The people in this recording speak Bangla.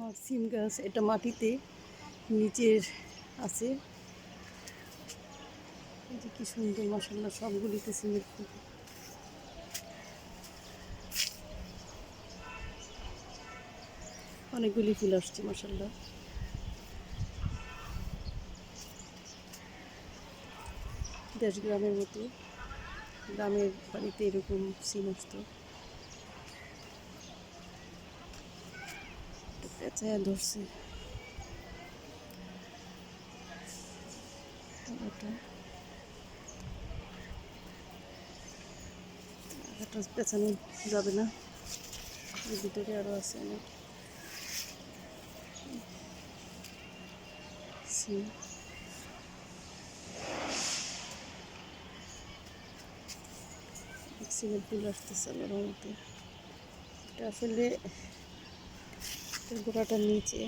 আমার সিম গাছ এটা মাটিতে নিচের আছে। এই যে কি সুন্দর মশাল্লা সবগুলিতে সিমের ফুল অনেকগুলি ফুল আসছে মশাল্লা দেশ গ্রামের মতো, গ্রামের বাড়িতে এরকম সিম আসতো। পেঁচায় ধরছে পেঁচানো যাবে না। ভিতরে আরও আছে অনেক সিম সিমের ফুল আসতেছে আল্লাহর মধ্যে এটা আসলে গোড়াটার নিচে